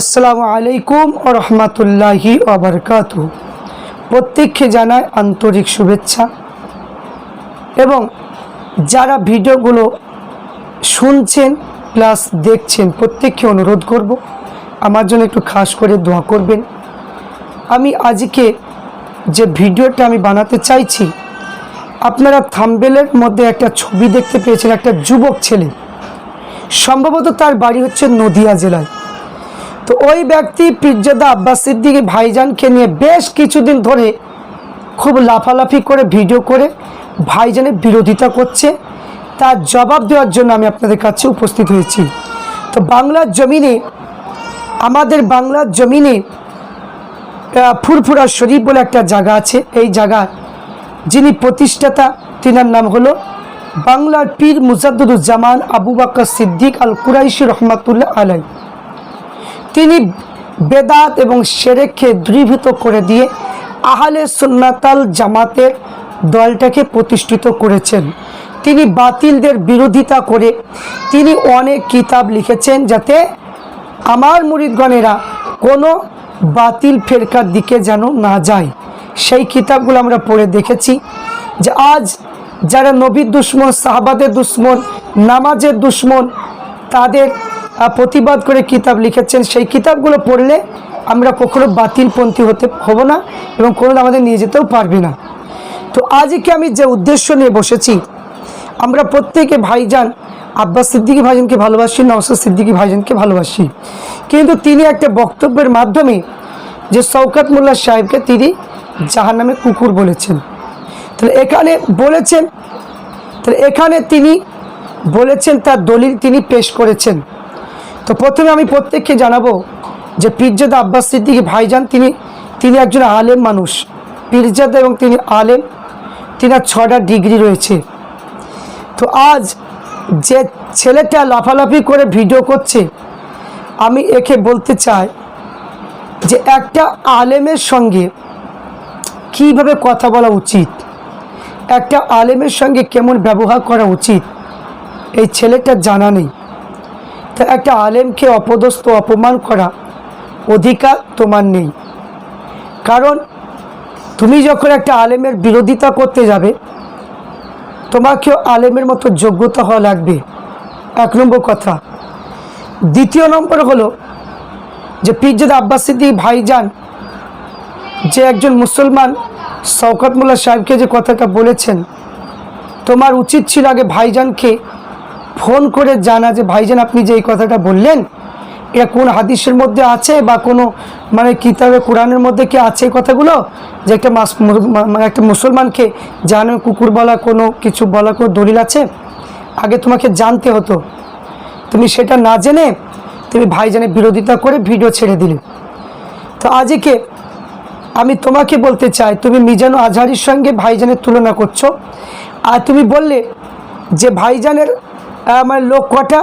আসসালামু আলাইকুম ও রহমতুল্লাহি ওবরকাত প্রত্যেককে জানায় আন্তরিক শুভেচ্ছা। এবং যারা ভিডিওগুলো শুনছেন প্লাস দেখছেন, প্রত্যেককে অনুরোধ করব, আমার জন্য একটু খাস করে দোয়া করবেন। আমি আজকে যে ভিডিওটা আমি বানাতে চাইছি, আপনারা থাম্বেলের মধ্যে একটা ছবি দেখতে পেয়েছেন, একটা যুবক ছেলে। সম্ভবত তার বাড়ি হচ্ছে নদিয়া জেলায়। তো ওই ব্যক্তি পিরজাদা আব্বাস সিদ্দিকি ভাইজানকে নিয়ে বেশ কিছুদিন ধরে খুব লাফালাফি করে ভিডিও করে ভাইজানের বিরোধিতা করছে। তার জবাব দেওয়ার জন্য আমি আপনাদের কাছে উপস্থিত হয়েছি। তো বাংলার জমিনে, আমাদের বাংলার জমিনে ফুরফুরা শরীফ বলে একটা জায়গা আছে। এই জায়গা যিনি প্রতিষ্ঠাতা, তিনার নাম হলো বাংলার পীর মুজাদ্দুজ্জামান আবু বাক্কা সিদ্দিক আল কুরাইশি রহমাতুল্লাহ আলাই তিনি বেদাত এবং সেরেককে দূরীভূত করে দিয়ে আহলে সুন্নাতাল জামাতের দলটাকে প্রতিষ্ঠিত করেছেন। তিনি বাতিলদের বিরোধিতা করে তিনি অনেক কিতাব লিখেছেন যাতে আমার মুরিদগণেরা কোনো বাতিল ফেরকার দিকে যেন না যায়। সেই কিতাবগুলো আমরা পড়ে দেখেছি যে আজ যারা নবীর দুশ্মন, সাহাবাদের দুশ্মন, নামাজের দুশ্মন, তাদের প্রতিবাদ করে কিতাব লিখেছেন। সেই কিতাবগুলো পড়লে আমরা কখনো বাতিলপন্থী হতে হব না এবং কোনো আমাদের নিয়ে যেতেও পারবে না। তো আজকে আমি যে উদ্দেশ্য নিয়ে বসেছি, আমরা প্রত্যেকে ভাইজান আব্বাস সিদ্দিকী ভাইজানকে ভালোবাসি নওসাদ সিদ্দিকী ভাইজানকে ভালোবাসি। কিন্তু তিনি একটা বক্তব্যের মাধ্যমে যে শওকত মোল্লা সাহেবকে তিনি জাহার নামে কুকুর বলেছেন। তাহলে এখানে বলেছেন, তাহলে এখানে তিনি বলেছেন, তার দলিল তিনি পেশ করেছেন। তো প্রথমে আমি প্রত্যেককে জানাব যে পীরজাদা আব্বাস সিদ্দিকী ভাইজান তিনি তিনি একজন আলেম মানুষ, পীরজাদা এবং তিনি আলেম, তিনার ছটা ডিগ্রি রয়েছে। তো আজ যে ছেলেটা লাফালাফি করে ভিডিও করছে, আমি একে বলতে চাই যে একটা আলেমের সঙ্গে কীভাবে কথা বলা উচিত, একটা আলেমের সঙ্গে কেমন ব্যবহার করা উচিত, এই ছেলেটার জানা নেই। একটা আলেমকে অপদস্থ, অপমান করা অধিকার তোমার নেই। কারণ তুমি যখন একটা আলেমের বিরোধিতা করতে যাবে, তোমাকেও আলেমের মতো যোগ্যতা হওয়া লাগবে। এক নম্বর কথা। দ্বিতীয় নম্বর হলো যে পিরজাদ আব্বাস সিদ্দিক ভাইজান যে একজন মুসলমান, শওকত মোল্লা সাহেবকে যে কথাটা বলেছেন, তোমার উচিত ছিল আগে ভাইজানকে ফোন করে জানা যে, ভাইজান, আপনি যে এই কথাটা বললেন, এটা কোন হাদিসের মধ্যে আছে বা কোনো মানে কিতাবে, কোরআনের মধ্যে কি আছে এই কথাগুলো? যে একটা মাস মানে একটা মুসলমানকে জানো, কুকুর বলা কোনো, কিছু বলা কোনো দলিল আছে? আগে তোমাকে জানতে হতো। তুমি সেটা না জেনে তুমি ভাইজানের বিরোধিতা করে ভিডিও ছেড়ে দিলে। তো আজকে আমি তোমাকে বলতে চাই, তুমি মিজানু আজহারির সঙ্গে ভাইজানের তুলনা করছ, আর তুমি বললে যে, ভাইজানের আহ, মানে লোক কটা?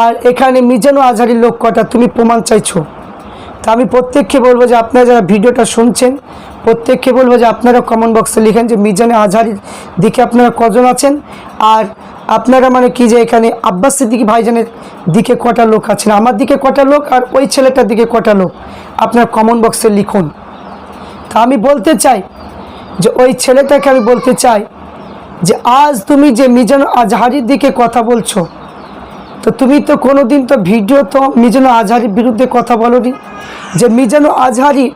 আর এখানে মিজানু আজহারির লোক কটা? তুমি প্রমাণ চাইছো। তা আমি প্রত্যেককে বলব যে আপনারা যারা ভিডিওটা শুনছেন প্রত্যেককে বলব যে আপনারা কমেন্ট বক্সে লিখেন যে মিজানে আজহারির দিকে আপনারা কজন আছেন? আর আপনারা মানে কি যে এখানে আব্বাস সিদ্দিকি ভাইজানের দিকে কটা লোক আছেন? আমার দিকে কটা লোক আর ওই ছেলেটার দিকে কটা লোক? আপনারা কমেন্ট বক্সে লিখুন। তা আমি বলতে চাই যে ওই ছেলেটাকে আমি বলতে চাই যে আজ তুমি যে মিজান আজহারির দিকে কথা বলছো, তো তুমি তো কোনো দিন তো ভিডিও তো মিজানো আজহারির বিরুদ্ধে কথা বলনি। যে মিজানো আজহারি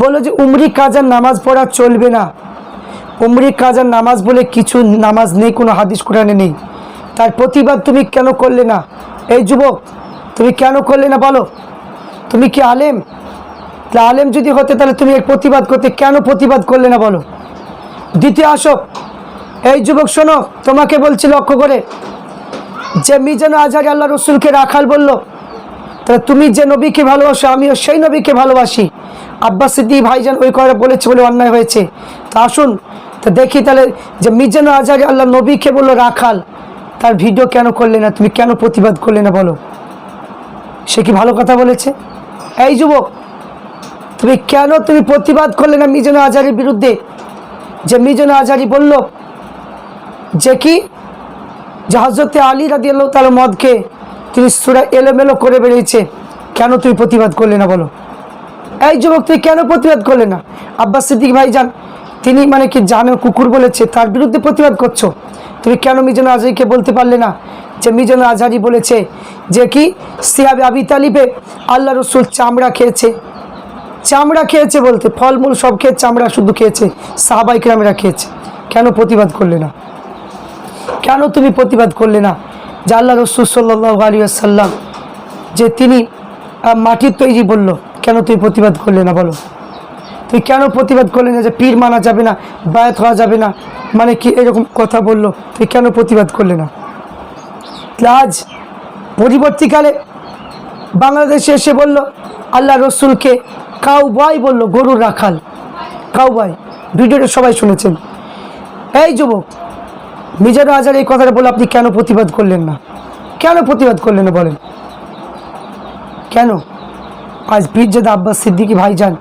বলো যে উমরি কাজার নামাজ পড়া চলবে না। উমরি কাজার নামাজ বলে কিছু নামাজ নেই, কোনো হাদিস কোরআনে নেই। তার প্রতিবাদ তুমি কেন করলে না? এই যুবক, তুমি কেন করলে না বলো? তুমি কি আলেম? তাহলে আলেম যদি হতে তাহলে তুমি এর প্রতিবাদ করতে কেন প্রতিবাদ করলে না বলো? দ্বিতীয় আসক এই যুবক, শোনো, তোমাকে বলছি লক্ষ্য করে। যে মিজান আজহারি আল্লাহ রসুলকে রাখাল বলল তাহলে তুমি যে নবীকে ভালোবাসো, আমিও সেই নবীকে ভালোবাসি। আব্বাস সিদ্দিক ভাইজান ওই কথা বলেছে বলে অন্যায় হয়েছে। তা আসুন, তা দেখি তাহলে যে মিজান আজহারি আল্লাহ নবীকে বলল রাখাল, তার ভিডিও কেন করলে না, তুমি কেন প্রতিবাদ করলে না বলো। সে কি ভালো কথা বলেছে? এই যুবক, তুমি কেন তুমি প্রতিবাদ করলে না মিজান আজহারির বিরুদ্ধে? যে মিজান আজহারি বলল যে কি? যে হজরতে আলী রাদি আল্লাহ তালা মদকে তিনি সুরা এলোমেলো করে বেরিয়েছে। কেন তুই প্রতিবাদ করলে না বলো? এই যুবক, তুই কেন প্রতিবাদ করলে না? আব্বাস সিদ্দিক ভাইজান তিনি মানে কি জানো কুকুর বলেছে, তার বিরুদ্ধে প্রতিবাদ করছ? তুমি কেন মিজান আজহারিকে বলতে পারলে না? যে মিজান আজহারি বলেছে যে কি, সিয়াবে আবি তালিবে আল্লাহ রসুল চামড়া খেয়েছে। চামড়া খেয়েছে বলতে, ফলমূল সব খেয়ে চামড়া শুধু খেয়েছে, সাহাবাই ক্রামেরা খেয়েছে। কেন প্রতিবাদ করলে না? কেন তুমি প্রতিবাদ করলে না? যে আল্লাহ রসুল সাল্লাহ আলী আসাল্লাম যে তিনি মাটির তৈরি বলল, কেন তুমি প্রতিবাদ করলে না বলো? তুই কেন প্রতিবাদ করলে না যে পীর মানা যাবে না, বায়াত হওয়া যাবে না? মানে কি এরকম কথা বলল? তুই কেন প্রতিবাদ করলে না? আজ পরিবর্তীকালে বাংলাদেশে এসে বলল, আল্লাহ রসুলকে কাউ বাই বলল, গরুর রাখাল। কাউ বাই ভিডিওটা সবাই শুনেছেন। এই যুবক মিজানুর আজার এই কথাটা বলে আপনি কেন প্রতিবাদ করলেন না? কেন প্রতিবাদ করলেন না বলেন? কেন? আজ পীরজাদা আব্বাস সিদ্দিকী ভাইজান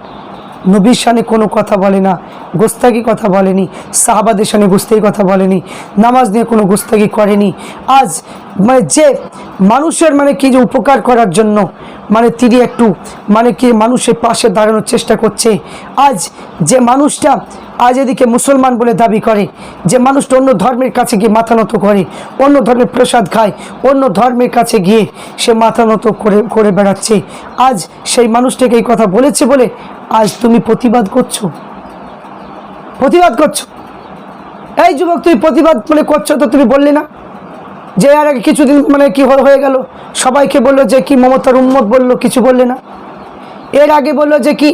নবীর সানে কোনো কথা বলে না গোস্তাকি কথা বলেনি, সাহাবাদের সানে গোস্তাকি কথা বলেনি, নামাজ নিয়ে কোনো গোস্তাকি করেনি। আজ মানে যে মানুষের মানে কি যে উপকার করার জন্য মানে তিনি একটু মানে কি মানুষের পাশে দাঁড়ানোর চেষ্টা করছে, আজ যে মানুষটা আজ এদিকে মুসলমান বলে দাবি করে যে মানুষটা অন্য ধর্মের কাছে গিয়ে মাথা নত করে, অন্য ধর্মের প্রসাদ খায়, অন্য ধর্মের কাছে গিয়ে সে মাথা নত করে করে বেড়াচ্ছে। আজ সেই মানুষটাকে এই কথা বলেছে বলে আজ তুমি প্রতিবাদ করছ। প্রতিবাদ করছ? এই যুবক, তুমি প্রতিবাদ মানে করছ তো তুমি বললে না? যে আর আগে কিছুদিন মানে কি হয়ে গেল? সবাইকে বলল যে কি মমতার উম্মত বলল, কিছু বললে না? এর আগে বলল যে কি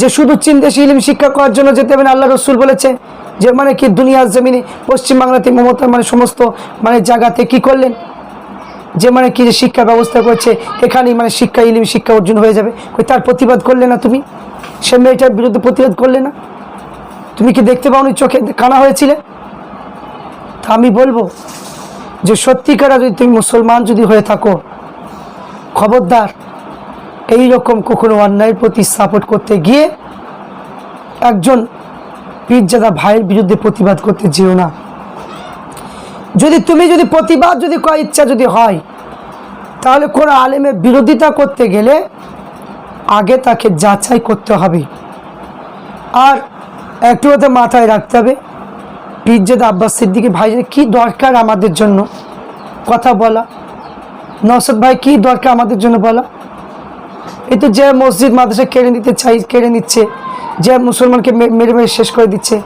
যে শুধু চীন দেশে ইলিম শিক্ষা করার জন্য যেতে হবে না, আল্লাহ রসুল বলেছে যে মানে কি দুনিয়ার জমিনে পশ্চিমবাংলাতে মমতা মানে সমস্ত মানে জায়গাতে কি করলেন? যে মানে কি যে শিক্ষা ব্যবস্থা করছে, এখানেই মানে শিক্ষা ইলিম, শিক্ষা অর্জন হয়ে যাবে। কই তার প্রতিবাদ করলে না তুমি? সে মেয়েটার বিরুদ্ধে প্রতিবাদ করলে না? তুমি কি দেখতে পাওনি চোখে? কানা হয়েছিলে? তা আমি বলব যে সত্যিকারা যদি তুমি মুসলমান যদি হয়ে থাকো, খবরদার এই রকম কখনো অন্যায়ের প্রতি সাপোর্ট করতে গিয়ে একজন পীরজাদা ভাইয়ের বিরুদ্ধে প্রতিবাদ করতে যেও না। যদি তুমি যদি প্রতিবাদ যদি করার ইচ্ছা যদি হয়, তাহলে কোনো আলেমের বিরোধিতা করতে গেলে আগে তাকে যাচাই করতে হবে। আর একটু কথা মাথায় রাখতে হবে পীরজাদা আব্বাস সিদ্দিকী ভাই, কি দরকার আমাদের জন্য? কথা বলা। নসদ ভাই, কি দরকার আমাদের জন্য বলা? এই তো যে মসজিদ মাদ্রাসা কেড়ে নিতে চাই, কেড়ে নিচ্ছে, যে মুসলমানকে মেরে মেরে শেষ করে দিচ্ছে,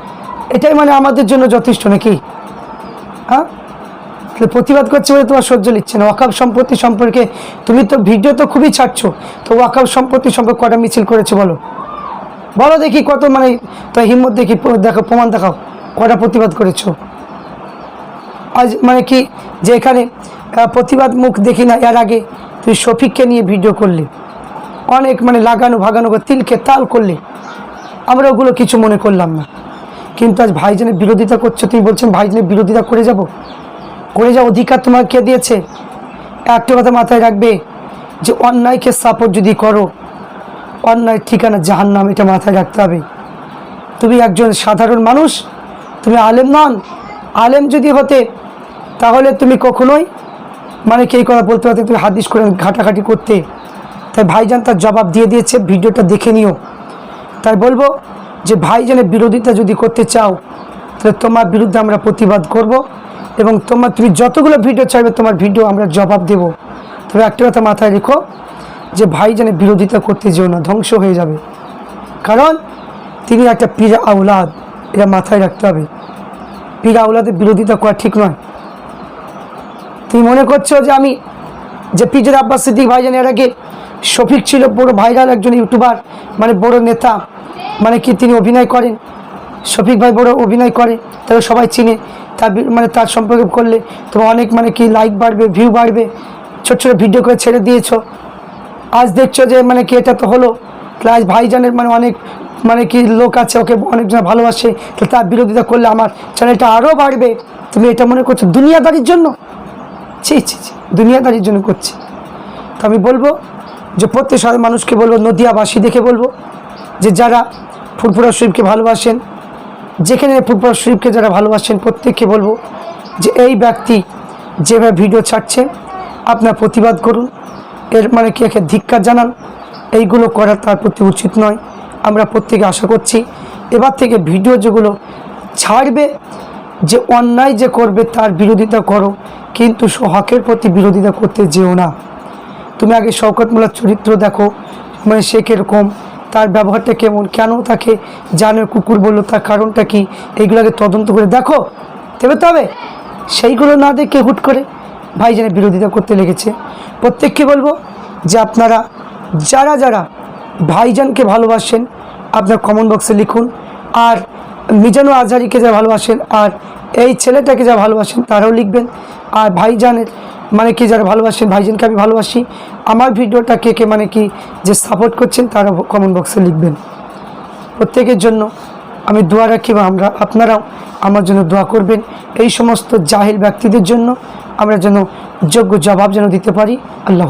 এটাই মানে আমাদের জন্য যথেষ্ট নাকি? হ্যাঁ? তাহলে প্রতিবাদ করছে বলে তোমার সহ্য নিচ্ছে না। ওয়াকাব সম্পত্তি সম্পর্কে তুমি তো ভিডিও তো খুবই ছাড়ছো, তো ওয়াকাব সম্পত্তি সম্পর্কে কটা মিছিল করেছে বলো? বলো দেখি কত মানে তো হিম্মত দেখি দেখো, প্রমাণ দেখাও, কটা প্রতিবাদ করেছ? আজ মানে কি যে এখানে প্রতিবাদ মুখ দেখি না, এর আগে তুই শফিককে নিয়ে ভিডিও করলি। অনেক মানে লাগানো ভাগানো করে তিলকে তাল করলে আমরা ওগুলো কিছু মনে করলাম না। কিন্তু আজ ভাইজানের বিরোধিতা করছ, তুমি বলছেন ভাইজানের বিরোধিতা করে যাব। করে যাওয়ার অধিকার তোমাকে কে দিয়েছে? একটা কথা মাথায় রাখবে যে অন্যায়কে সাপোর্ট যদি করো, অন্যায় ঠিকানা জাহান্নাম, এটা মাথায় রাখতে হবে। তুমি একজন সাধারণ মানুষ, তুমি আলেম নন, আলেম যদি হতে, তাহলে তুমি কখনোই মানে কে কথা বলতে পারতে তুমি হাদিস করে ঘাটাঘাটি করতে। তাই ভাইজান তার জবাব দিয়ে দিয়েছে, ভিডিওটা দেখে নিও। তাই বলব যে ভাইজানের বিরোধিতা যদি করতে চাও, তাহলে তোমার বিরুদ্ধে আমরা প্রতিবাদ করব এবং তোমার তুমি যতগুলো ভিডিও চাইবে, তোমার ভিডিও আমরা জবাব দেব। তবে একটা কথা মাথায় রেখো যে ভাইজানের বিরোধিতা করতে যেও না, ধ্বংস হয়ে যাবে। কারণ তিনি একটা পীর আউলাদ এটা মাথায় রাখতে হবে। পীর আউলাদের বিরোধিতা করা ঠিক নয়। তুমি মনে করছ যে আমি যে পিজের আব্বাস সিদ্দিক ভাইজান এর আগে শফিক ছিল বড় ভাইরাল একজন ইউটিউবার মানে বড় নেতা মানে কি তিনি অভিনয় করেন। শফিক ভাই বড় অভিনয় করে, তাকে সবাই চিনে, তার মানে তার সম্পর্কে করলে তোমার অনেক মানে কি লাইক বাড়বে ভিউ বাড়বে। ছোট ছোটো ভিডিও করে ছেড়ে দিয়েছ। আজ দেখছ যে মানে কি এটা তো হলো। তাহলে আজ ভাইজানের মানে অনেক মানে কি লোক আছে, ওকে অনেকজন ভালোবাসে তো তার বিরোধিতা করলে আমার চ্যানেলটা আরও বাড়বে। তুমি এটা মনে করছ? দুনিয়াদারির জন্য? ছি ছি ছি, দুনিয়াদারির জন্য করছি। তো আমি বলব যে প্রত্যেক সাধারণ মানুষকে বলব, নদিয়াবাসী দেখে বলব, যে যারা ফুরফুরা শরীফকে ভালোবাসেন, যেখানে ফুরফুরা শরীফকে যারা ভালোবাসেন, প্রত্যেককে বলব যে এই ব্যক্তি যেভাবে ভিডিও ছাড়ছে, আপনার প্রতিবাদ করুন। এর মানে কি? একে ধিক্কার জানান। এইগুলো করা তার প্রতি উচিত নয়। আমরা প্রত্যেকে আশা করছি, এবার থেকে ভিডিও যেগুলো ছাড়বে, যে অন্যায় যে করবে, তার বিরোধিতা করো। কিন্তু হকের প্রতি বিরোধিতা করতে যেও না। তুমি আগে শওকত চরিত্র দেখো মানে সে কীরকম, তার ব্যবহারটা কেমন, কেন তাকে জানে কুকুর বলল, তার কারণটা কি এইগুলোকে তদন্ত করে দেখো। তবে তবে সেইগুলো না দেখে হুট করে ভাইজানের বিরোধিতা করতে লেগেছে। প্রত্যেককে বলব যে আপনারা, যারা যারা ভাইজানকে ভালোবাসেন, আপনার কমেন্ট বক্সে লিখুন। আর মিজানু আজহারিকে যা ভালোবাসেন, আর এই ছেলেটাকে যা ভালোবাসেন, তারাও লিখবেন। আর ভাইজানের মানে কি যারা ভালোবাসেন, ভাইজানকে আমি ভালোবাসি। আমার ভিডিওটা কে কে মানে কি যে সাপোর্ট করছেন তারা কমেন্ট বক্সে লিখবেন। প্রত্যেকের জন্য আমি দোয়া রাখি বা আমরা, আপনারাও আমার জন্য দোয়া করবেন। এই সমস্ত জাহিল ব্যক্তিদের জন্য আমরা যেন যোগ্য জবাব যেন দিতে পারি। আল্লাহ